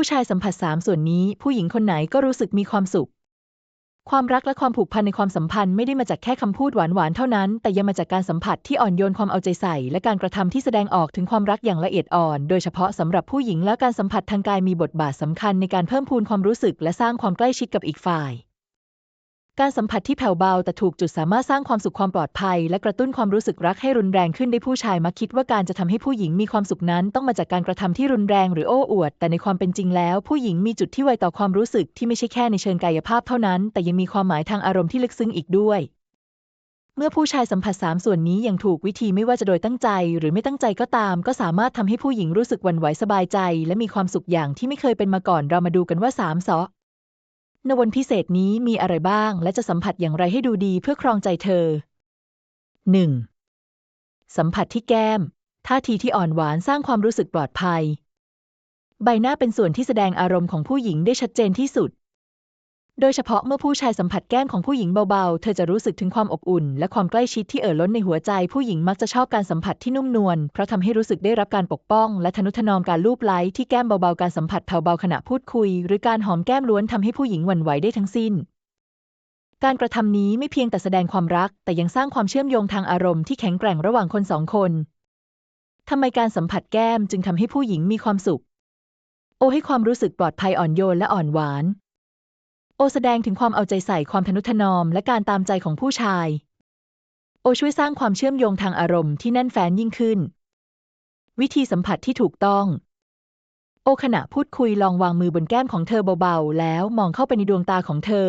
ผู้ชายสัมผัสสามส่วนนี้ ผู้หญิงคนไหนก็รู้สึกมีความสุข ความรักและความผูกพันในความสัมพันธ์ไม่ได้มาจากแค่คำพูดหวานๆเท่านั้น แต่ยังมาจากการสัมผัสที่อ่อนโยนความเอาใจใส่ และการกระทำที่แสดงออกถึงความรักอย่างละเอียดอ่อน โดยเฉพาะสำหรับผู้หญิงและการสัมผัสทางกายมีบทบาทสำคัญในการเพิ่มพูนความรู้สึก และสร้างความใกล้ชิดกับอีกฝ่าย การสัมผัสที่แผ่วเบาแต่ถูกจุดสามารถสร้างความสุขความปลอดภัย และกระตุ้นความรู้สึกรักให้รุนแรงขึ้นได้ผู้ชายมักคิดว่าการจะทำให้ผู้หญิงมีความสุขนั้น ต้องมาจากการกระทำที่รุนแรงหรือโอ้อวด แต่ในความเป็นจริงแล้ว ผู้หญิงมีจุดที่ไวต่อความรู้สึกที่ไม่ใช่แค่ในเชิงกายภาพเท่านั้น แต่ยังมีความหมายทางอารมณ์ที่ลึกซึ้งอีกด้วย เมื่อผู้ชายสัมผัสสามส่วนนี้อย่างถูกวิธีไม่ว่าจะโดยตั้งใจ หรือไม่ตั้งใจก็ตาม ก็สามารถทำให้ผู้หญิงรู้สึกหวั่นไหวสบายใจ และมีความสุขอย่างที่ไม่เคยเป็นมาก่อนเรามาดูกันว่าสามสาะ ในวันพิเศษนี้มีอะไรบ้าง และจะสัมผัสอย่างไรให้ดูดีเพื่อครองใจเธอ 1. สัมผัสที่แก้ม ท่าทีที่อ่อนหวานสร้างความรู้สึกปลอดภัย ใบหน้าเป็นส่วนที่แสดงอารมณ์ของผู้หญิงได้ชัดเจนที่สุด โดยเฉพาะเมื่อผู้ชายสัมผัสแก้มของผู้หญิงเบาๆ เธอจะรู้สึกถึงความอบอุ่น และความใกล้ชิดที่เอ่อล้นในหัวใจ ผู้หญิงมักจะชอบการสัมผัสที่นุ่มนวล เพราะทำให้รู้สึกได้รับการปกป้อง และทนุถนอมการลูบไล้ที่แก้มเบาๆ การสัมผัสแผ่วเบาขณะพูดคุย หรือการหอมแก้มล้วนทำให้ผู้หญิงหวั่นไหวได้ทั้งสิ้น การกระทำนี้ไม่เพียงแต่แสดงความรัก แต่ยังสร้างความเชื่อมโยงทางอารมณ์ที่แข็งแกร่งระหว่างคนสองคนทำไมการสัมผัสแก้มจึงทำให้ผู้หญิงมีความสุข โอให้ความรู้สึกปลอดภัยอ่อนโยนและอ่อนหวาน โอแสดงถึงความเอาใจใส่ความทนุถนอมและการตามใจของผู้ชาย โอช่วยสร้างความเชื่อมโยงทางอารมณ์ที่แน่นแฟ้นยิ่งขึ้น วิธีสัมผัสที่ถูกต้อง โอขณะพูดคุยลองวางมือบนแก้มของเธอเบาๆ แล้วมองเข้าไปในดวงตาของเธอ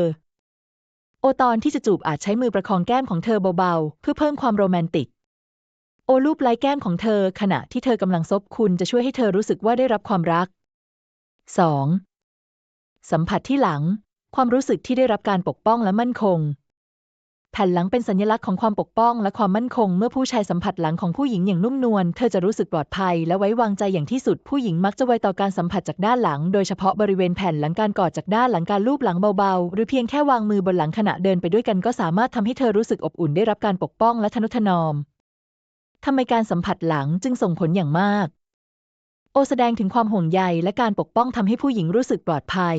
โอตอนที่จะจูบอาจใช้มือประคองแก้มของเธอเบาๆ เพื่อเพิ่มความโรแมนติก โอลูบไล้แก้มของเธอ ขณะที่เธอกำลังซบคุณจะช่วยให้เธอรู้สึกว่าได้รับความรัก 2. สัมผัสที่หลัง ความรู้สึกที่ได้รับการปกป้องและมั่นคง แผ่นหลังเป็นสัญลักษณ์ของความปกป้องและความมั่นคง เมื่อผู้ชายสัมผัสหลังของผู้หญิงอย่างนุ่มนวล เธอจะรู้สึกปลอดภัยและไว้วางใจอย่างที่สุด ผู้หญิงมักจะไวต่อการสัมผัสจากด้านหลัง โดยเฉพาะบริเวณแผ่นหลังการกอดจากด้านหลังการลูบหลังเบาๆ หรือเพียงแค่วางมือบนหลังขณะเดินไปด้วยกันก็สามารถทำให้เธอรู้สึกอบอุ่นได้รับการปกป้องและทนุถนอมทำไมการสัมผัสหลังจึงส่งผลอย่างมาก โอแสดงถึงความห่วงใยและการปกป้องทำให้ผู้หญิงรู้สึกปลอดภัย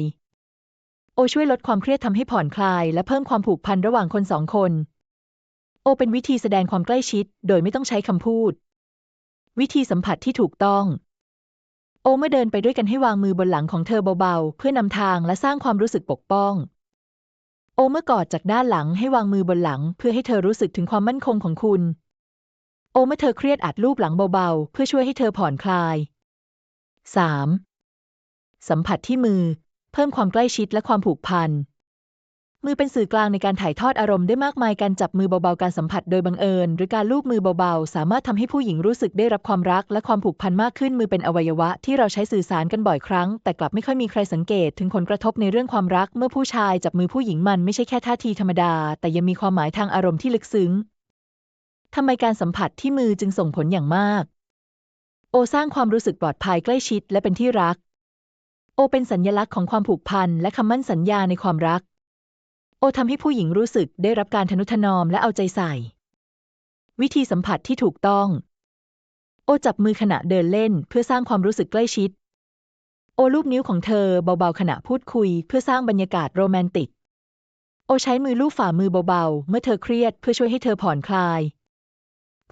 โอช่วยลดความเครียดทำให้ผ่อนคลาย และเพิ่มความผูกพันระหว่างคนสองคน โอเป็นวิธีแสดงความใกล้ชิด โดยไม่ต้องใช้คำพูด วิธีสัมผัสที่ถูกต้อง โอเมื่อเดินไปด้วยกันให้วางมือบนหลังของเธอเบาๆ เพื่อนำทางและสร้างความรู้สึกปกป้อง โอเมื่อกอดจากด้านหลังให้วางมือบนหลัง เพื่อให้เธอรู้สึกถึงความมั่นคงของคุณ โอเมื่อเธอเครียดอาจลูบหลังเบาๆ เพื่อช่วยให้เธอผ่อนคลาย 3. สัมผัสที่มือ เพิ่มความใกล้ชิดและความผูกพัน มือเป็นสื่อกลางในการถ่ายทอดอารมณ์ได้มากมายการจับมือเบาๆการสัมผัสโดยบังเอิญ หรือการลูบมือเบาๆ สามารถทำให้ผู้หญิงรู้สึกได้รับความรักและความผูกพันมากขึ้นมือเป็นอวัยวะที่เราใช้สื่อสารกันบ่อยครั้ง แต่กลับไม่ค่อยมีใครสังเกต ถึงผลกระทบในเรื่องความรัก เมื่อผู้ชายจับมือผู้หญิงมันไม่ใช่แค่ท่าทีธรรมดา แต่ยังมีความหมายทางอารมณ์ที่ลึกซึ้งทำไมการสัมผัสที่มือจึงส่งผลอย่างมาก โอสร้างความรู้สึกปลอดภัยใกล้ชิดและเป็นที่รัก เป็นสัญญลักษณ์ของความผูกพันและคำมั่นสัญญาในความรัก โอทำให้ผู้หญิงรู้สึกได้รับการทนุถนอมและเอาใจใส่ วิธีสัมผัสที่ถูกต้อง โอจับมือขณะเดินเล่นเพื่อสร้างความรู้สึกใกล้ชิด โอลูบนิ้วของเธอเบาๆขณะพูดคุย เพื่อสร้างบรรยากาศโรแมนติก โอใช้มือลูบฝ่ามือเบาๆ เมื่อเธอเครียดเพื่อช่วยให้เธอผ่อนคลาย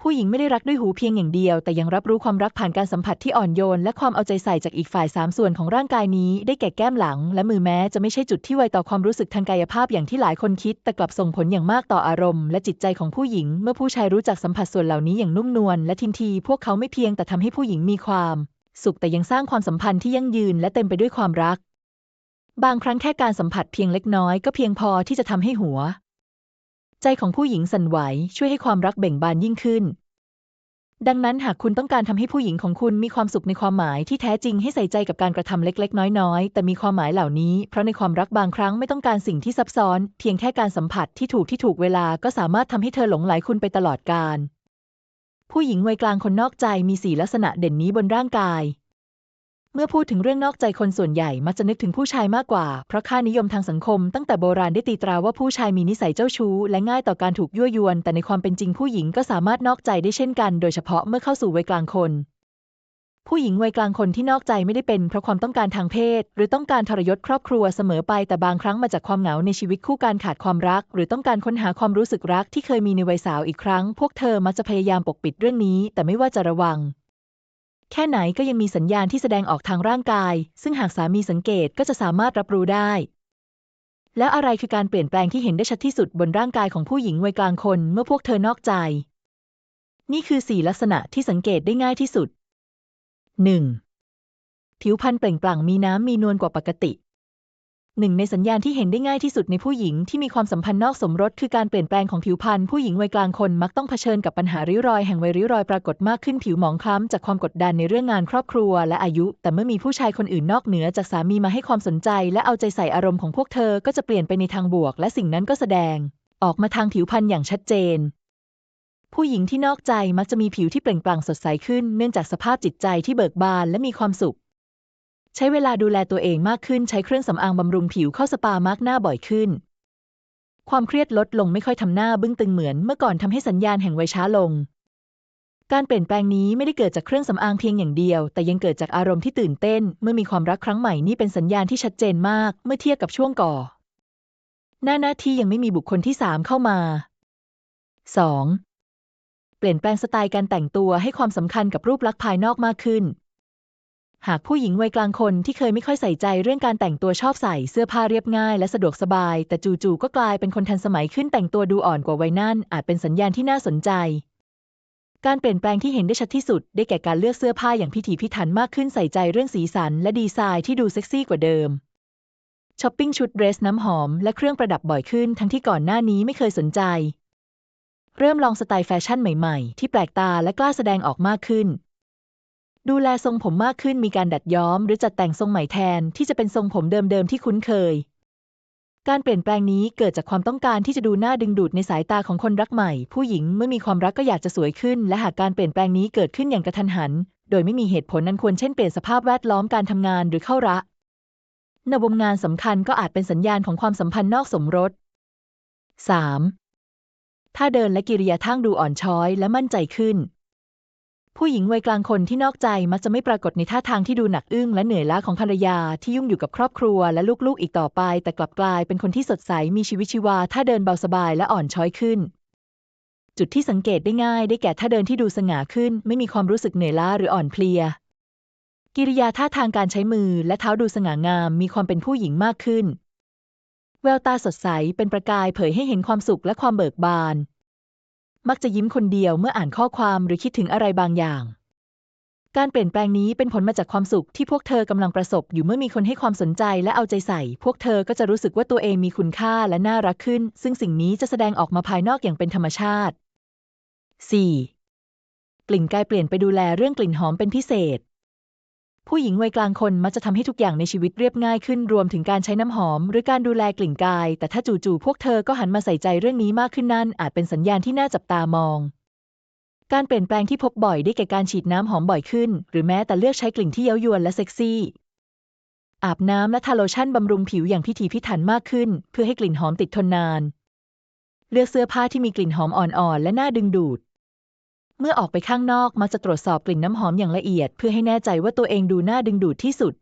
ผู้หญิงไม่ได้รักด้วยหูเพียงอย่างเดียว แต่ยังรับรู้ความรักผ่านการสัมผัสที่อ่อนโยน และความเอาใจใส่จากอีกฝ่ายสามส่วนของร่างกายนี้ ได้แก่แก้มหลัง และมือแม้จะไม่ใช่จุดที่ไวต่อความรู้สึกทางกายภาพอย่างที่หลายคนคิด แต่กลับส่งผลอย่างมากต่ออารมณ์และจิตใจของผู้หญิง เมื่อผู้ชายรู้จักสัมผัสส่วนเหล่านี้อย่างนุ่มนวลและทินที พวกเขาไม่เพียงแต่ทำให้ผู้หญิงมีความ สุขแต่ยังสร้างความสัมพันธ์ที่ยั่งยืน และเต็มไปด้วยความรัก บางครั้งแค่การสัมผัสเพียงเล็กน้อยก็เพียงพอที่จะทำให้หัว ใจของผู้หญิงสั่นไหวช่วยให้ความรักเบ่งบานยิ่งขึ้น ดังนั้นหากคุณต้องการทำให้ผู้หญิงของคุณมีความสุขในความหมายที่แท้จริงให้ใส่ใจกับการกระทำเล็กๆ น้อยๆ แต่มีความหมายเหล่านี้ เพราะในความรักบางครั้งไม่ต้องการสิ่งที่ซับซ้อน เพียงแค่การสัมผัสที่ถูกที่ถูกเวลาก็สามารถทำให้เธอหลงไหลคุณไปตลอดกาลผู้หญิงวัยกลางคนนอกใจมีสีลักษณะเด่นนี้บนร่างกาย มื่อพูดถึงเรื่องนอกใจคนส่วนใหญ่มักจะนึกถึงผู้ชายมากกว่า เพราะค่านิยมทางสังคมตั้งแต่โบราณได้ตีตราว่าผู้ชายมีนิสัยเจ้าชู้ และง่ายต่อการถูกยั่วยวน แต่ในความเป็นจริงผู้หญิงก็สามารถนอกใจได้เช่นกัน โดยเฉพาะเมื่อเข้าสู่วัยกลางคนผู้หญิงวัยกลางคนที่นอกใจไม่ได้เป็นเพราะความต้องการทางเพศ หรือต้องการทรยศครอบครัวเสมอไปแต่บางครั้งมาจากความเหงาในชีวิตคู่การขาดความรัก หรือต้องการค้นหาความรู้สึกรักที่เคยมีในวัยสาวอีกครั้ง พวกเธอมักจะพยายามปกปิดเรื่องนี้ แต่ไม่ว่าจะระวัง แค่ไหนก็ยังมีสัญญาณที่แสดงออกทางร่างกาย ซึ่งหากสามีสังเกตก็จะสามารถรับรู้ได้ แล้วอะไรคือการเปลี่ยนแปลงที่เห็นได้ชัดที่สุดบนร่างกายของผู้หญิงวัยกลางคนเมื่อพวกเธอนอกใจ นี่คือสี่ลักษณะที่สังเกตได้ง่ายที่สุด 1. ผิวพรรณเปล่งปลั่งมีน้ำมีนวลกว่าปกติ หนึ่งในสัญญาณที่เห็นได้ง่ายที่สุดในผู้หญิงที่มีความสัมพันธ์นอกสมรสคือการเปลี่ยนแปลงของผิวพรรณผู้หญิงวัยกลางคนมักต้องเผชิญกับปัญหาริ้วรอยแห่งวัยริ้วรอยปรากฏมากขึ้นผิวหมองคล้ำจากความกดดันในเรื่องงานครอบครัวและอายุ แต่เมื่อมีผู้ชายคนอื่นนอกเหนือจากสามีมาให้ความสนใจ และเอาใจใส่อารมณ์ของพวกเธอก็จะเปลี่ยนไปในทางบวก และสิ่งนั้นก็แสดง ออกมาทางผิวพรรณอย่างชัดเจนผู้หญิงที่นอกใจมักจะมีผิวที่เปล่งปลั่งสดใสขึ้น เนื่องจากสภาพจิตใจที่เบิกบานและมีความสุข ใช้เวลาดูแลตัวเองมากขึ้นใช้เครื่องสำอางบำรุงผิวเข้าสปามาร์กหน้าบ่อยขึ้น ความเครียดลดลงไม่ค่อยทำหน้าบึ้งตึงเหมือนเมื่อก่อนทำให้สัญญาณแห่งวัยช้าลง การเปลี่ยนแปลงนี้ไม่ได้เกิดจากเครื่องสำอางเพียงอย่างเดียว แต่ยังเกิดจากอารมณ์ที่ตื่นเต้น เมื่อมีความรักครั้งใหม่นี่เป็นสัญญาณที่ชัดเจนมาก เมื่อเทียบกับช่วงก่อนหน้าหน้าที่ยังไม่มีบุคคลที่สามเข้ามา 2. เปลี่ยนแปลงสไตล์การแต่งตัวให้ความสำคัญกับรูปลักษณ์ภายนอกมากขึ้น หากผู้หญิงวัยกลางคนที่เคยไม่ค่อยใส่ใจเรื่องการแต่งตัวชอบใส่เสื้อผ้าเรียบง่ายและสะดวกสบาย แต่จู่ๆก็กลายเป็นคนทันสมัยขึ้นแต่งตัวดูอ่อนกว่าวัยนั่น อาจเป็นสัญญาณที่น่าสนใจ การเปลี่ยนแปลงที่เห็นได้ชัดที่สุด ได้แก่การเลือกเสื้อผ้าอย่างพิถีพิถันมากขึ้นใส่ใจเรื่องสีสัน และดีไซน์ที่ดูเซ็กซี่กว่าเดิมช้อปปิ้งชุดเดรสน้ำหอมและเครื่องประดับบ่อยขึ้นทั้งที่ก่อนหน้านี้ไม่เคยสนใจ เริ่มลองสไตล์แฟชั่นใหม่ ๆ ที่แปลกตาและกล้าแสดงออกมากขึ้น ดูแลทรงผมมากขึ้นมีการดัดย้อมหรือจัดแต่งทรงใหม่แทนที่จะเป็นทรงผมเดิมๆที่คุ้นเคย การเปลี่ยนแปลงนี้เกิดจากความต้องการที่จะดูน่าดึงดูดในสายตาของคนรักใหม่ ผู้หญิงเมื่อมีความรักก็อยากจะสวยขึ้น และหากการเปลี่ยนแปลงนี้เกิดขึ้นอย่างกระทันหัน โดยไม่มีเหตุผลนั้นควรเช่นเปลี่ยนสภาพแวดล้อมการทำงานหรือเข้าระนวมงานสำคัญก็อาจเป็นสัญญาณของความสัมพันธ์นอกสมรส 3. ถ้าเดินและกิริยาท่างดูอ่อนช้อยและมั่นใจขึ้น ผู้หญิงวัยกลางคนที่นอกใจมักจะไม่ปรากฏในท่าทางที่ดูหนักอึ้งและเหนื่อยล้าของภรรยาที่ยุ่งอยู่กับครอบครัวและลูกๆอีกต่อไป แต่กลับกลายเป็นคนที่สดใสมีชีวิตชีวาถ้าเดินเบาสบายและอ่อนช้อยขึ้น จุดที่สังเกตได้ง่ายได้แก่ท่าเดินที่ดูสง่าขึ้น ไม่มีความรู้สึกเหนื่อยล้าหรืออ่อนเพลีย กิริยาท่าทางการใช้มือและเท้าดูสง่างาม มีความเป็นผู้หญิงมากขึ้น แววตาสดใสเป็นประกายเผยให้เห็นความสุขและความเบิกบาน มักจะยิ้มคนเดียวเมื่ออ่านข้อความหรือคิดถึงอะไรบางอย่าง การเปลี่ยนแปลงนี้เป็นผลมาจากความสุขที่พวกเธอกำลังประสบอยู่เมื่อมีคนให้ความสนใจและเอาใจใส่ พวกเธอก็จะรู้สึกว่าตัวเองมีคุณค่าและน่ารักขึ้น ซึ่งสิ่งนี้จะแสดงออกมาภายนอกอย่างเป็นธรรมชาติ 4. กลิ่นกายเปลี่ยนไปดูแลเรื่องกลิ่นหอมเป็นพิเศษ ผู้หญิงวัยกลางคนมักจะทำให้ทุกอย่างในชีวิตเรียบง่ายขึ้นรวมถึงการใช้น้ำหอม หรือการดูแลกลิ่นกาย แต่ถ้าจู่ๆพวกเธอก็หันมาใส่ใจเรื่องนี้มากขึ้นนั่นอาจเป็นสัญญาณที่น่าจับตามอง การเปลี่ยนแปลงที่พบบ่อยได้แก่การฉีดน้ำหอมบ่อยขึ้น หรือแม้แต่เลือกใช้กลิ่นที่เย้ายวนและเซ็กซี่ อาบน้ำและทาโลชั่นบำรุงผิวอย่างพิถีพิถันมากขึ้น เพื่อให้กลิ่นหอมติดทนนาน เลือกเสื้อผ้าที่มีกลิ่นหอมอ่อนๆและน่าดึงดูด เมื่อออกไปข้างนอกมักจะตรวจสอบกลิ่นน้ำหอมอย่างละเอียด เพื่อให้แน่ใจว่าตัวเองดูน่าดึงดูดที่สุด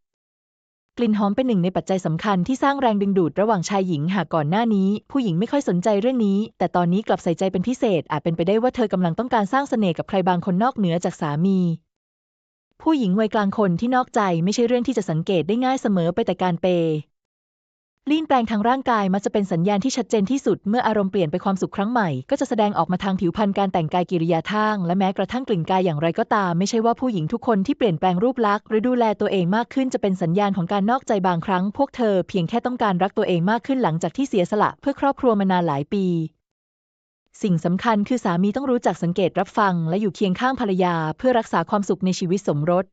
กลิ่นหอมเป็นหนึ่งในปัจจัยสำคัญที่สร้างแรงดึงดูดระหว่างชายหญิงหากก่อนหน้านี้ ผู้หญิงไม่ค่อยสนใจเรื่องนี้ แต่ตอนนี้กลับใส่ใจเป็นพิเศษ อาจเป็นไปได้ว่าเธอกำลังต้องการสร้างเสน่ห์กับใครบางคนนอกเหนือจากสามี ผู้หญิงวัยกลางคนที่นอกใจไม่ใช่เรื่องที่จะสังเกตได้ง่ายเสมอไปแต่การเป ลีนแปลงทางร่างกายมักจะเป็นสัญญาณที่ชัดเจนที่สุดเมื่ออารมณ์เปลี่ยนไปความสุขครั้งใหม่ ก็จะแสดงออกมาทางผิวพรรณการแต่งกายกิริยาท่างและแม้กระทั่งกลิ่นกายอย่างไรก็ตาม ไม่ใช่ว่าผู้หญิงทุกคนที่เปลี่ยนแปลงรูปลักษณ์หรือดูแลตัวเองมากขึ้นจะเป็นสัญญาณของการนอกใจบางครั้ง พวกเธอเพียงแค่ต้องการรักตัวเองมากขึ้นหลังจากที่เสียสละเพื่อครอบครัวมานานหลายปีสิ่งสำคัญคือสามีต้องรู้จักสังเกตรับฟัง และอยู่เคียงข้างภรรยา เพื่อรักษาความสุขในชีวิตสมรส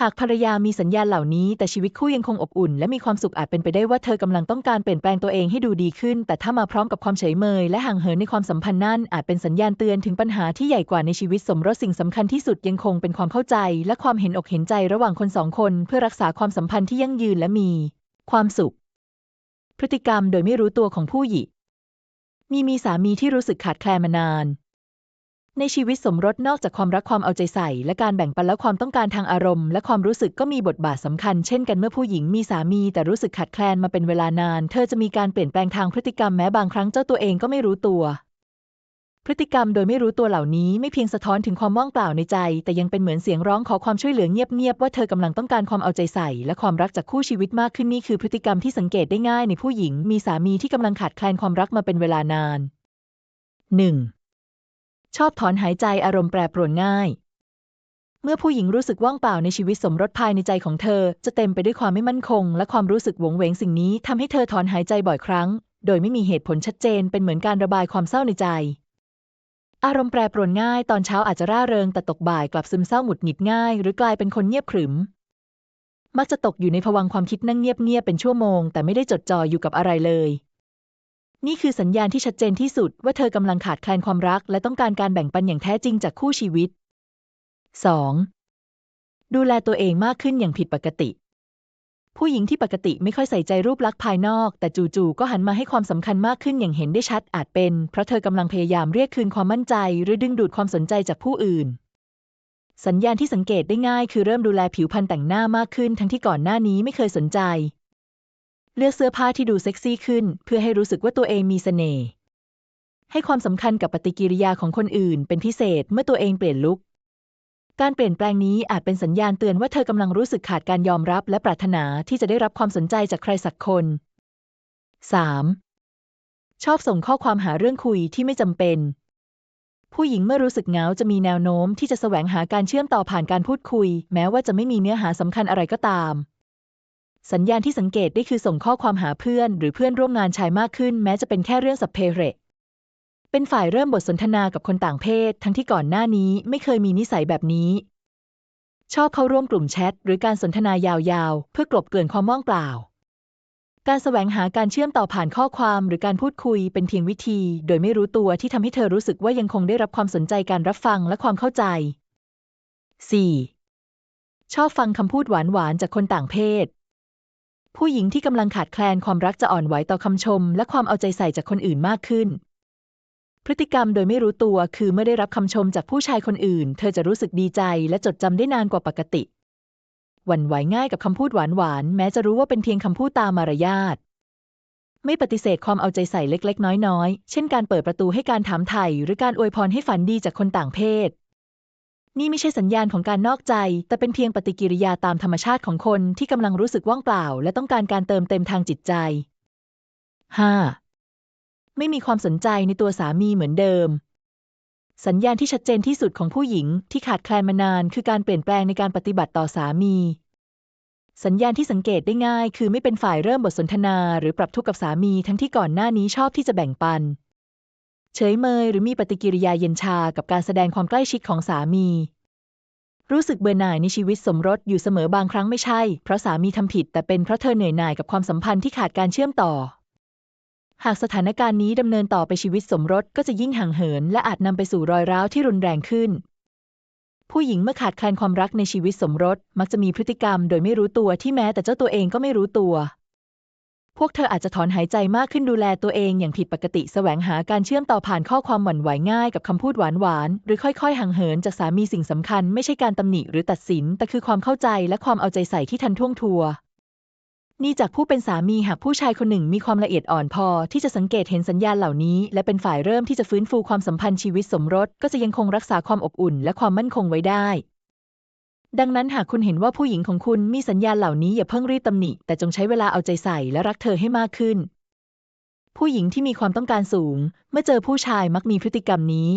หากภรรยามีสัญญาณเหล่านี้ แต่ชีวิตคู่ยังคงอบอุ่น และมีความสุขอาจเป็นไปได้ว่าเธอกำลังต้องการเปลี่ยนแปลงตัวเองให้ดูดีขึ้น แต่ถ้ามาพร้อมกับความเฉยเมย และห่างเหินในความสัมพันธ์นั่นอาจเป็นสัญญาณเตือนถึงปัญหาที่ใหญ่กว่าในชีวิตสมรสสิ่งสำคัญที่สุดยังคงเป็นความเข้าใจ และความเห็นอกเห็นใจระหว่างคนสองคน เพื่อรักษาความสัมพันธ์ที่ยั่งยืนและมี ความสุข พฤติกรรมโดยไม่รู้ตัวของผู้หญิงมีมีสามีที่รู้สึกขาดแคลนมานาน ในชีวิตสมรสนอกจากความรักความเอาใจใส่ และการแบ่งปันและความต้องการทางอารมณ์ และความรู้สึกก็มีบทบาทสำคัญเช่นกันเมื่อผู้หญิงมีสามีแต่รู้สึกขาดแคลนมาเป็นเวลานาน เธอจะมีการเปลี่ยนแปลงทางพฤติกรรมแม้บางครั้งเจ้าตัวเองก็ไม่รู้ตัว พฤติกรรมโดยไม่รู้ตัวเหล่านี้ไม่เพียงสะท้อนถึงความว่างเปล่าในใจ แต่ยังเป็นเหมือนเสียงร้องขอความช่วยเหลือเงียบๆว่าเธอกำลังต้องการความเอาใจใส่ และความรักจากคู่ชีวิตมากขึ้นนี่คือพฤติกรรมที่สังเกตได้ง่ายในผู้หญิง มีสามีที่กำลังขาดแคลนความรักมาเป็นเวลานาน 1. ชอบถอนหายใจอารมณ์แปรปรวนง่าย เมื่อผู้หญิงรู้สึกว่างเปล่าในชีวิตสมรสภายในใจของเธอ จะเต็มไปด้วยความไม่มั่นคง และความรู้สึกหวงเหวงสิ่งนี้ทำให้เธอถอนหายใจบ่อยครั้ง โดยไม่มีเหตุผลชัดเจนเป็นเหมือนการระบายความเศร้าในใจ อารมณ์แปรปรวนง่าย ตอนเช้าอาจจะร่าเริงแต่ตกบ่ายกลับซึมเศร้าหงุดหงิดง่าย หรือกลายเป็นคนเงียบขรึมมักจะตกอยู่ในภวังค์ความคิดนั่งเงียบๆเป็นชั่วโมง แต่ไม่ได้จดจ่ออยู่กับอะไรเลย นี่คือสัญญาณที่ชัดเจนที่สุดว่าเธอกำลังขาดแคลนความรัก และต้องการการแบ่งปันอย่างแท้จริงจากคู่ชีวิต 2. ดูแลตัวเองมากขึ้นอย่างผิดปกติ ผู้หญิงที่ปกติไม่ค่อยใส่ใจรูปลักษณ์ภายนอก แต่จู่ๆก็หันมาให้ความสำคัญมากขึ้นอย่างเห็นได้ชัดอาจเป็น เพราะเธอกำลังพยายามเรียกคืนความมั่นใจ หรือดึงดูดความสนใจจากผู้อื่นสัญญาณที่สังเกตได้ง่ายคือเริ่มดูแลผิวพรรณแต่งหน้ามากขึ้นทั้งที่ก่อนหน้านี้ไม่เคยสนใจ เลือกเสื้อผ้าที่ดูเซ็กซี่ขึ้น เพื่อให้รู้สึกว่าตัวเองมีเสน่ห์ ให้ความสำคัญกับปฏิกิริยาของคนอื่น เป็นพิเศษเมื่อตัวเองเปลี่ยนลุค การเปลี่ยนแปลงนี้อาจเป็นสัญญาณเตือนว่าเธอกำลังรู้สึกขาดการยอมรับและปรารถนาที่จะได้รับความสนใจจากใครสักคน 3. ชอบส่งข้อความหาเรื่องคุยที่ไม่จำเป็น ผู้หญิงเมื่อรู้สึกเหงาจะมีแนวโน้มที่จะแสวงหาการเชื่อมต่อผ่านการพูดคุย แม้ว่าจะไม่มีเนื้อหาสำคัญอะไรก็ตาม สัญญาณที่สังเกตได้คือส่งข้อความหาเพื่อน หรือเพื่อนร่วมงานชายมากขึ้น แม้จะเป็นแค่เรื่องสัพเพเหระเป็นฝ่ายเริ่มบทสนทนากับคนต่างเพศ ทั้งที่ก่อนหน้านี้ไม่เคยมีนิสัยแบบนี้ ชอบเข้าร่วมกลุ่มแชทหรือการสนทนายาวๆ เพื่อกลบเกลื่อนความว่างเปล่า การแสวงหาการเชื่อมต่อผ่านข้อความหรือการพูดคุยเป็นเพียงวิธี โดยไม่รู้ตัวที่ทำให้เธอรู้สึกว่ายังคงได้รับความสนใจการรับฟังและความเข้าใจ 4. ชอบฟังคำพูดหวานๆจากคนต่างเพศ ผู้หญิงที่กำลังขาดแคลนความรักจะอ่อนไหวต่อคำชม และความเอาใจใส่จากคนอื่นมากขึ้น พฤติกรรมโดยไม่รู้ตัวคือเมื่อได้รับคำชมจากผู้ชายคนอื่น เธอจะรู้สึกดีใจและจดจำได้นานกว่าปกติ หวั่นไหวง่ายกับคำพูดหวานๆแม้จะรู้ว่าเป็นเพียงคำพูดตามมารยาทไม่ปฏิเสธความเอาใจใส่เล็ก ๆ น้อย ๆ เช่นการเปิดประตูให้การถามไถ่หรือการอวยพรให้ฝันดีจากคนต่างเพศ นี่ไม่ใช่สัญญาณของการนอกใจ แต่เป็นเพียงปฏิกิริยาตามธรรมชาติของคนที่กำลังรู้สึกว่างเปล่า และต้องการการเติมเต็มทางจิตใจ 5. ไม่มีความสนใจในตัวสามีเหมือนเดิม สัญญาณที่ชัดเจนที่สุดของผู้หญิงที่ขาดแคลนมานาน คือการเปลี่ยนแปลงในการปฏิบัติต่อสามี สัญญาณที่สังเกตได้ง่าย คือไม่เป็นฝ่ายเริ่มบทสนทนา หรือปรับทุกข์กับสามีทั้งที่ก่อนหน้านี้ชอบที่จะแบ่งปัน เฉยเมยหรือมีปฏิกิริยาเย็นชากับการแสดงความใกล้ชิดของสามี รู้สึกเบื่อหน่ายในชีวิตสมรสอยู่เสมอบางครั้งไม่ใช่ เพราะสามีทำผิด แต่เป็นเพราะเธอเหนื่อยหน่ายกับความสัมพันธ์ที่ขาดการเชื่อมต่อ หากสถานการณ์นี้ดำเนินต่อไปชีวิตสมรสก็จะยิ่งห่างเหิน และอาจนำไปสู่รอยร้าวที่รุนแรงขึ้น ผู้หญิงเมื่อขาดแคลนความรักในชีวิตสมรส มักจะมีพฤติกรรม โดยไม่รู้ตัวที่แม้แต่เจ้าตัวเองก็ไม่รู้ตัว พวกเธออาจจะถอนหายใจมากขึ้นดูแลตัวเองอย่างผิดปกติแสวงหาการเชื่อมต่อผ่านข้อความหวั่นไหวง่ายกับคำพูดหวานๆหรือค่อยๆ ห่างเหินจากสามีสิ่งสำคัญ ไม่ใช่การตำหนิหรือตัดสิน แต่คือความเข้าใจและความเอาใจใส่ที่ทันท่วงทัวนี่จากผู้เป็นสามีหากผู้ชายคนหนึ่งมีความละเอียดอ่อนพอ ที่จะสังเกตเห็นสัญญาณเหล่านี้ และเป็นฝ่ายเริ่มที่จะฟื้นฟูความสัมพันธ์ชีวิตสมรส ก็จะยังคงรักษาความอบอุ่น และความมั่นคงไว้ได้ ดังนั้นหากคุณเห็นว่าผู้หญิงของคุณมีสัญญาณเหล่านี้อย่าเพิ่งรีบตำหนิ แต่จงใช้เวลาเอาใจใส่และรักเธอให้มากขึ้น ผู้หญิงที่มีความต้องการสูง เมื่อเจอผู้ชายมักมีพฤติกรรมนี้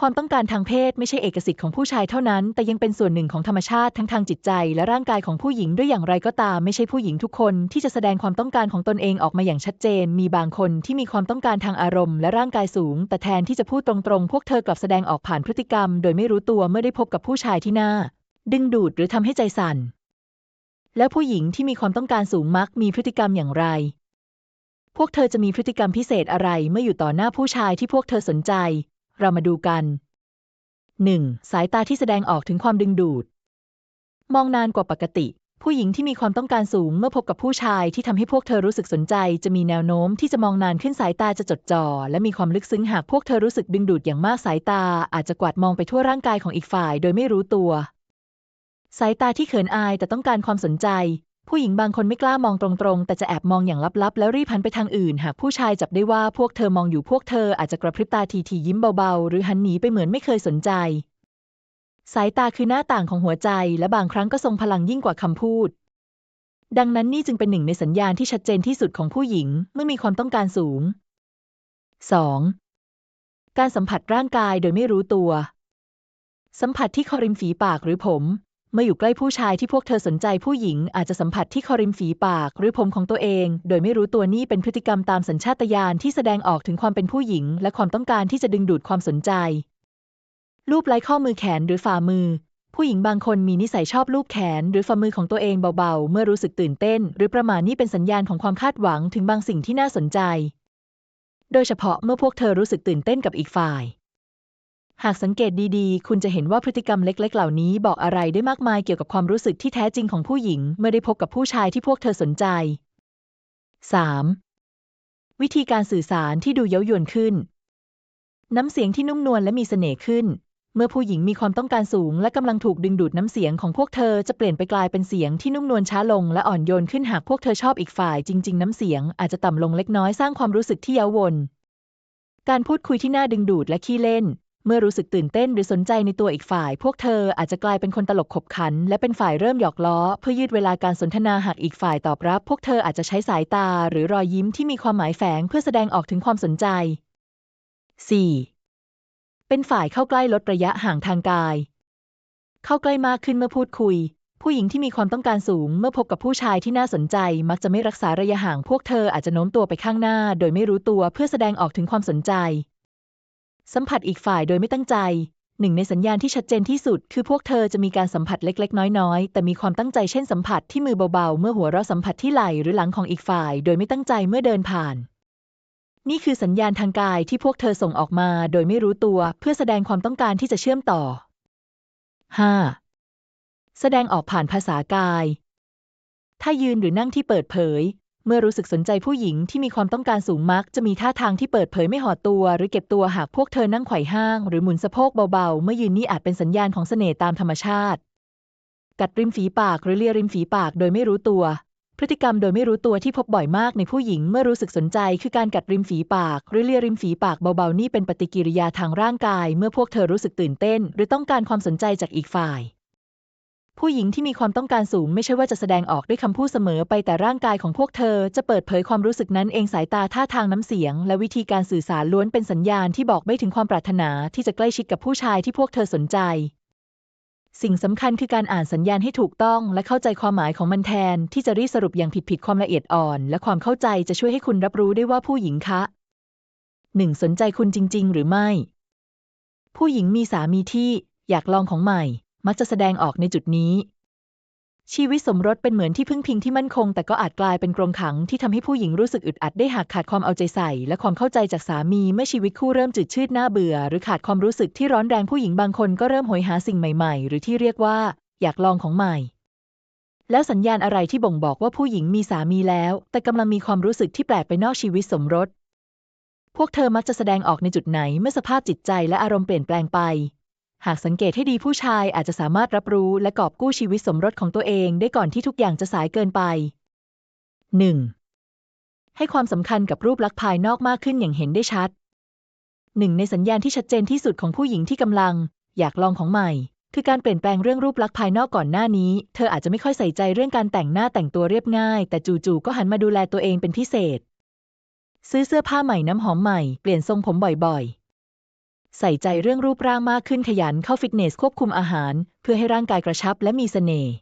ความต้องการทางเพศไม่ใช่เอกสิทธิ์ของผู้ชายเท่านั้น แต่ยังเป็นส่วนหนึ่งของธรรมชาติทั้งทางจิตใจ และร่างกายของผู้หญิงด้วยอย่างไรก็ตาม ไม่ใช่ผู้หญิงทุกคนที่จะแสดงความต้องการของตนเองออกมาอย่างชัดเจน มีบางคนที่มีความต้องการทางอารมณ์และร่างกายสูง แต่แทนที่จะพูดตรงๆ พวกเธอกลับแสดงออกผ่านพฤติกรรม โดยไม่รู้ตัวเมื่อได้พบกับผู้ชายที่น่า ดึงดูดหรือทำให้ใจสั่น แล้วผู้หญิงที่มีความต้องการสูงมักมีพฤติกรรมอย่างไรพวกเธอจะมีพฤติกรรมพิเศษอะไรเมื่ออยู่ต่อหน้าผู้ชายที่พวกเธอสนใจ เรามาดูกัน 1. สายตาที่แสดงออกถึงความดึงดูด มองนานกว่าปกติ ผู้หญิงที่มีความต้องการสูงเมื่อพบกับผู้ชายที่ทำให้พวกเธอรู้สึกสนใจ จะมีแนวโน้มที่จะมองนานขึ้นสายตาจะจดจ่อและมีความลึกซึ้งหากพวกเธอรู้สึกดึงดูดอย่างมากสายตา อาจจะกวาดมองไปทั่วร่างกายของอีกฝ่าย โดยไม่รู้ตัว สายตาที่เขินอายแต่ต้องการความสนใจ ผู้หญิงบางคนไม่กล้ามองตรงๆ แต่จะแอบมองอย่างลับๆ แล้วรีบหันไปทางอื่น หากผู้ชายจับได้ว่าพวกเธอมองอยู่พวกเธออาจจะกระพริบตาทีๆยิ้มเบาๆ หรือหันหนีไปเหมือนไม่เคยสนใจ สายตาคือหน้าต่างของหัวใจ และบางครั้งก็ทรงพลังยิ่งกว่าคำพูด ดังนั้นนี่จึงเป็นหนึ่งในสัญญาณที่ชัดเจนที่สุดของผู้หญิงเมื่อมีความต้องการสูง 2. การสัมผัสร่างกายโดยไม่รู้ตัว สัมผัสที่คอริมฝีปากหรือผม เมื่ออยู่ใกล้ผู้ชายที่พวกเธอสนใจผู้หญิงอาจจะสัมผัสที่คอริมฝีปาก หรือผมของตัวเอง โดยไม่รู้ตัวนี่เป็นพฤติกรรมตามสัญชาตญาณที่แสดงออกถึงความเป็นผู้หญิง และความต้องการที่จะดึงดูดความสนใจ รูปไล้ข้อมือแขนหรือฝ่ามือ ผู้หญิงบางคนมีนิสัยชอบลูบแขน หรือฝ่ามือของตัวเองเบาๆ เมื่อรู้สึกตื่นเต้น หรือประมาณนี่เป็นสัญญาณของความคาดหวังถึงบางสิ่งที่น่าสนใจ โดยเฉพาะเมื่อพวกเธอรู้สึกตื่นเต้นกับอีกฝ่าย หากสังเกตดีๆ คุณจะเห็นว่าพฤติกรรมเล็ก ๆ เหล่านี้บอกอะไรได้มากมายเกี่ยวกับความรู้สึกที่แท้จริงของผู้หญิง เมื่อได้พบกับผู้ชายที่พวกเธอสนใจ 3. วิธีการสื่อสารที่ดูเย้ายวนขึ้น น้ำเสียงที่นุ่มนวลและมีเสน่ห์ขึ้น เมื่อผู้หญิงมีความต้องการสูง และกำลังถูกดึงดูดน้ำเสียงของพวกเธอจะเปลี่ยนไปกลายเป็นเสียงที่นุ่มนวลช้าลงและอ่อนโยนขึ้นหากพวกเธอชอบอีกฝ่าย จริง ๆ น้ำเสียงอาจจะต่ำลงเล็กน้อยสร้างความรู้สึกที่เย้าวนการพูดคุยที่น่าดึงดูดและขี้เล่น เมื่อรู้สึกตื่นเต้นหรือสนใจในตัวอีกฝ่าย พวกเธออาจจะกลายเป็นคนตลกขบขัน และเป็นฝ่ายเริ่มหยอกล้อ เพื่อยืดเวลาการสนทนาหากอีกฝ่ายตอบรับ พวกเธออาจจะใช้สายตา หรือรอยยิ้มที่มีความหมายแฝงเพื่อแสดงออกถึงความสนใจ 4. เป็นฝ่ายเข้าใกล้ลดระยะห่างทางกาย เข้าใกล้มากขึ้นเมื่อพูดคุย ผู้หญิงที่มีความต้องการสูง เมื่อพบกับผู้ชายที่น่าสนใจ มักจะไม่รักษาระยะห่าง พวกเธออาจจะโน้มตัวไปข้างหน้า โดยไม่รู้ตัวเพื่อแสดงออกถึงความสนใจ สัมผัสอีกฝ่ายโดยไม่ตั้งใจ หนึ่งในสัญญาณที่ชัดเจนที่สุด คือพวกเธอจะมีการสัมผัสเล็กๆ น้อยๆ แต่มีความตั้งใจเช่นสัมผัสที่มือเบาๆ เมื่อหัวเราะสัมผัสที่ไหล่หรือหลังของอีกฝ่าย โดยไม่ตั้งใจเมื่อเดินผ่าน นี่คือสัญญาณทางกายที่พวกเธอส่งออกมาโดยไม่รู้ตัว เพื่อแสดงความต้องการที่จะเชื่อมต่อ 5. แสดงออกผ่านภาษากาย ถ้ายืนหรือนั่งที่เปิดเผย เมื่อรู้สึกสนใจผู้หญิงที่มีความต้องการสูงมัก จะมีท่าทางที่เปิดเผยไม่ห่อตัว หรือเก็บตัวหากพวกเธอนั่งไขว่ห้าง หรือหมุนสะโพกเบาๆ เมื่อยืนนี่อาจเป็นสัญญาณของเสน่ห์ตามธรรมชาติ กัดริมฝีปากหรือเลียริมฝีปากโดยไม่รู้ตัว พฤติกรรมโดยไม่รู้ตัวที่พบบ่อยมากในผู้หญิงเมื่อรู้สึกสนใจ คือการกัดริมฝีปาก หรือเลียริมฝีปากเบาๆนี่เป็นปฏิกิริยาทางร่างกาย เมื่อพวกเธอรู้สึกตื่นเต้น หรือต้องการความสนใจจากอีกฝ่าย ผู้หญิงที่มีความต้องการสูงไม่ใช่ว่าจะแสดงออกด้วยคำพูดเสมอไปแต่ร่างกายของพวกเธอจะเปิดเผยความรู้สึกนั้นเองสายตาท่าทางน้ำเสียง และวิธีการสื่อสารล้วนเป็นสัญญาณที่บอกไม่ถึงความปรารถนาที่จะใกล้ชิดกับผู้ชายที่พวกเธอสนใจ สิ่งสำคัญคือการอ่านสัญญาณให้ถูกต้อง และเข้าใจความหมายของมันแทน ที่จะรีสรุปอย่างผิดๆความละเอียดอ่อน และความเข้าใจจะช่วยให้คุณรับรู้ได้ว่าผู้หญิงคะ 1. สนใจคุณจริง ๆ หรือไม่ ผู้หญิงมีสามีที่อยากลองของใหม่ มักจะแสดงออกในจุดนี้ ชีวิตสมรสเป็นเหมือนที่พึ่งพิงที่มั่นคง แต่ก็อาจกลายเป็นกรงขังที่ทำให้ผู้หญิงรู้สึกอึดอัดได้หากขาดความเอาใจใส่ และความเข้าใจจากสามีเมื่อชีวิตคู่เริ่มจืดชืดน่าเบื่อ หรือขาดความรู้สึกที่ร้อนแรงผู้หญิงบางคนก็เริ่มโหยหาสิ่งใหม่ ๆ หรือที่เรียกว่า อยากลองของใหม่แล้วสัญญาณอะไรที่บ่งบอกว่าผู้หญิงมีสามีแล้ว แต่กำลังมีความรู้สึกที่แปลกไปนอกชีวิตสมรส พวกเธอมักจะแสดงออกในจุดไหนเมื่อสภาพจิตใจและอารมณ์เปลี่ยนแปลงไป หากสังเกตให้ดีผู้ชายอาจจะสามารถรับรู้และกอบกู้ชีวิตสมรสของตัวเองได้ก่อนที่ทุกอย่างจะสายเกินไป 1. ให้ความสำคัญกับรูปลักษณ์ภายนอกมากขึ้นอย่างเห็นได้ชัดหนึ่งในสัญญาณที่ชัดเจนที่สุดของผู้หญิงที่กำลัง อยากลองของใหม่ คือการเปลี่ยนแปลงเรื่องรูปลักษณ์ภายนอกก่อนหน้านี้ เธออาจจะไม่ค่อยใส่ใจเรื่องการแต่งหน้าแต่งตัวเรียบง่าย แต่จู่ๆก็หันมาดูแลตัวเองเป็นพิเศษ ซื้อเสื้อผ้าใหม่น้ำหอมใหม่ เปลี่ยนทรงผมบ่อยๆ ใส่ใจเรื่องรูปร่างมากขึ้นขยันเข้าฟิตเนสควบคุมอาหาร เพื่อให้ร่างกายกระชับและมีเสน่ห์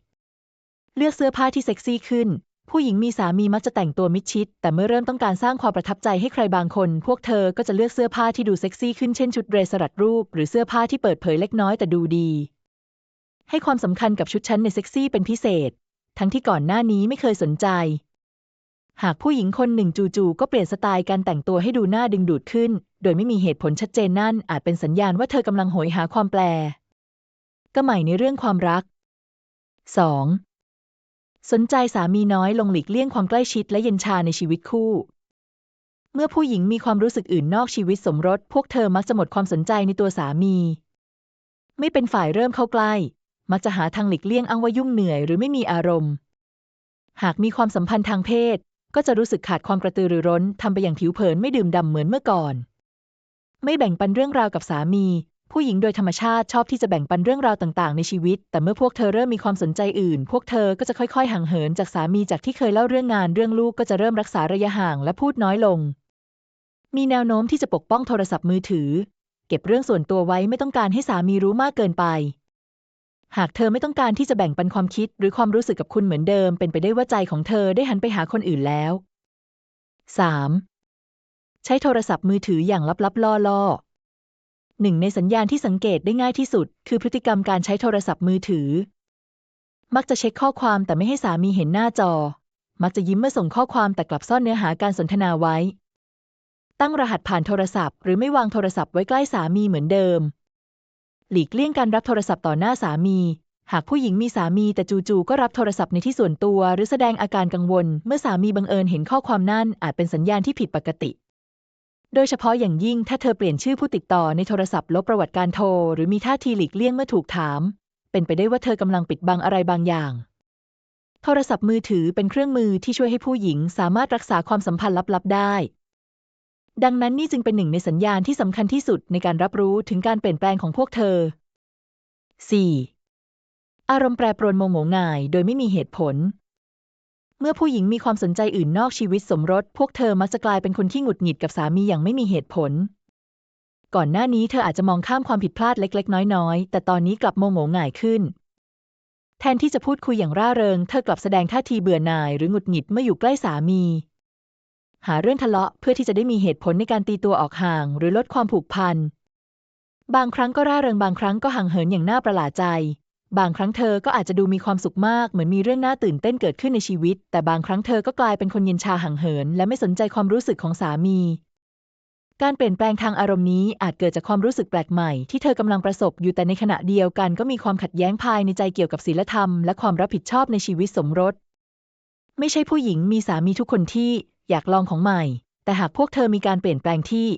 เลือกเสื้อผ้าที่เซ็กซี่ขึ้น ผู้หญิงมีสามีมักจะแต่งตัวมิดชิด แต่เมื่อเริ่มต้องการสร้างความประทับใจให้ใครบางคน พวกเธอก็จะเลือกเสื้อผ้าที่ดูเซ็กซี่ขึ้นเช่นชุดเดรสสลัดรูป หรือเสื้อผ้าที่เปิดเผยเล็กน้อยแต่ดูดี ให้ความสำคัญกับชุดชั้นในเซ็กซี่เป็นพิเศษ ทั้งที่ก่อนหน้านี้ไม่เคยสนใจ หากผู้หญิงคนหนึ่งจู่ๆก็เปลี่ยนสไตล์การแต่งตัวให้ดูน่าดึงดูดขึ้น โดยไม่มีเหตุผลชัดเจนนั่นอาจเป็นสัญญาณว่าเธอกำลังโหยหาความแปลก็ใหม่ในเรื่องความรัก 2. สนใจสามีน้อยลงหลีกเลี่ยงความใกล้ชิดและเย็นชาในชีวิตคู่ เมื่อผู้หญิงมีความรู้สึกอื่นนอกชีวิตสมรส พวกเธอมักจะหมดความสนใจในตัวสามี ไม่เป็นฝ่ายเริ่มเข้าใกล้ มักจะหาทางหลีกเลี่ยงอ้างว่ายุ่งเหนื่อยหรือไม่มีอารมณ์ หากมีความสัมพันธ์ทางเพศ ก็จะรู้สึกขาดความกระตือรือร้นทำไปอย่างผิวเผินไม่ดื่มด่ำเหมือนเมื่อก่อน ไม่แบ่งปันเรื่องราวกับสามี ผู้หญิงโดยธรรมชาติชอบที่จะแบ่งปันเรื่องราวต่างๆ ในชีวิต แต่เมื่อพวกเธอเริ่มมีความสนใจอื่น พวกเธอก็จะค่อยๆห่างเหินจากสามีจากที่เคยเล่าเรื่องงานเรื่องลูกก็จะเริ่มรักษาระยะห่างและพูดน้อยลง มีแนวโน้มที่จะปกป้องโทรศัพท์มือถือ เก็บเรื่องส่วนตัวไว้ไม่ต้องการให้สามีรู้มากเกินไป หากเธอไม่ต้องการที่จะแบ่งปันความคิดหรือความรู้สึกกับคุณเหมือนเดิม เป็นไปได้ว่าใจของเธอได้หันไปหาคนอื่นแล้ว 3. ใช้โทรศัพท์มือถืออย่างลับๆล่อๆหนึ่งในสัญญาณที่สังเกตได้ง่ายที่สุด คือพฤติกรรมการใช้โทรศัพท์มือถือ มักจะเช็คข้อความแต่ไม่ให้สามีเห็นหน้าจอ มักจะยิ้มเมื่อส่งข้อความแต่กลับซ่อนเนื้อหาการสนทนาไว้ ตั้งรหัสผ่านโทรศัพท์ หรือไม่วางโทรศัพท์ไว้ใกล้สามีเหมือนเดิม หลีกเลี่ยงการรับโทรศัพท์ต่อหน้าสามี หากผู้หญิงมีสามีแต่จู่ๆก็รับโทรศัพท์ในที่ส่วนตัว หรือแสดงอาการกังวล เมื่อสามีบังเอิญเห็นข้อความนั่นอาจเป็นสัญญาณที่ผิดปกติ โดยเฉพาะอย่างยิ่งถ้าเธอเปลี่ยนชื่อผู้ติดต่อในโทรศัพท์ลบประวัติการโทร หรือมีท่าทีหลีกเลี่ยงเมื่อถูกถาม เป็นไปได้ว่าเธอกำลังปิดบังอะไรบางอย่าง โทรศัพท์มือถือเป็นเครื่องมือที่ช่วยให้ผู้หญิงสามารถรักษาความสัมพันธ์ลับๆได้ ดังนั้นนี่จึงเป็นหนึ่งในสัญญาณที่สำคัญที่สุดในการรับรู้ถึงการเปลี่ยนแปลงของพวกเธอ 4. อารมณ์แปรปรวนโมโหง่าย โดยไม่มีเหตุผล เมื่อผู้หญิงมีความสนใจอื่นนอกชีวิตสมรส พวกเธอมักจะกลายเป็นคนที่หงุดหงิดกับสามีอย่างไม่มีเหตุผล ก่อนหน้านี้เธออาจจะมองข้ามความผิดพลาดเล็ก ๆ น้อยๆ แต่ตอนนี้กลับโมโหง่ายขึ้น แทนที่จะพูดคุยอย่างร่าเริง เธอกลับแสดงท่าทีเบื่อหน่ายหรือหงุดหงิดเมื่ออยู่ใกล้สามี หาเรื่องทะเลาะเพื่อที่จะได้มีเหตุผลในการตีตัวออกห่าง หรือลดความผูกพัน บางครั้งก็ร่าเริงบางครั้งก็ห่างเหินอย่างน่าประหลาดใจ บางครั้งเธอก็อาจจะดูมีความสุขมากเหมือนมีเรื่องน่าตื่นเต้นเกิดขึ้นในชีวิต แต่บางครั้งเธอก็กลายเป็นคนเย็นชาห่างเหิน และไม่สนใจความรู้สึกของสามี การเปลี่ยนแปลงทางอารมณ์นี้อาจเกิดจากความรู้สึกแปลกใหม่ที่เธอกำลังประสบอยู่แต่ในขณะเดียวกันก็มีความขัดแย้งภายในใจเกี่ยวกับศีลธรรมและความรับผิดชอบในชีวิตสมรสไม่ใช่ผู้หญิงมีสามีทุกคนที่ อยากลองของใหม่ แต่หากพวกเธอมีการเปลี่ยนแปลงที่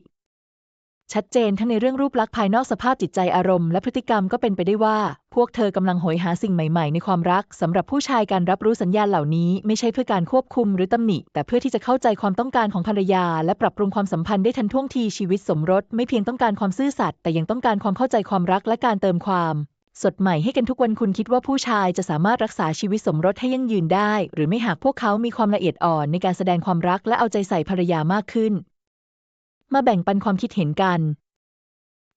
ชัดเจนทั้งในเรื่องรูปลักษณ์ภายนอกสภาพจิตใจอารมณ์และพฤติกรรมก็เป็นไปได้ว่า พวกเธอกำลังโหยหาสิ่งใหม่ๆ ในความรักสำหรับผู้ชายการรับรู้สัญญาณเหล่านี้ไม่ใช่เพื่อการควบคุมหรือตำหนิ แต่เพื่อที่จะเข้าใจความต้องการของภรรยา และปรับปรุงความสัมพันธ์ได้ทันท่วงทีชีวิตสมรส ไม่เพียงต้องการความซื่อสัตย์แต่ยังต้องการความเข้าใจความรักและการเติมความ สดใหม่ให้กันทุกวันคุณคิดว่าผู้ชายจะสามารถรักษาชีวิตสมรสให้ยั่งยืนได้ หรือไม่หากพวกเขามีความละเอียดอ่อนในการแสดงความรักและเอาใจใส่ภรรยามากขึ้น มาแบ่งปันความคิดเห็นกัน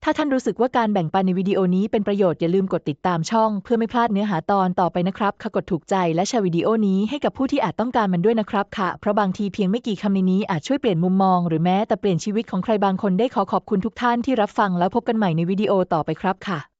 ถ้าท่านรู้สึกว่าการแบ่งปันในวิดีโอนี้เป็นประโยชน์อย่าลืมกดติดตามช่อง เพื่อไม่พลาดเนื้อหาตอนต่อไปนะครับค่ะกดถูกใจและแชร์วิดีโอนี้ให้กับผู้ที่อาจต้องการมันด้วยนะครับค่ะ เพราะบางทีเพียงไม่กี่คำในนี้อาจช่วยเปลี่ยนมุมมอง หรือแม้แต่เปลี่ยนชีวิตของใครบางคนได้ขอขอบคุณทุกท่านที่รับฟังแล้วพบกันใหม่ในวิดีโอต่อไปครับค่ะ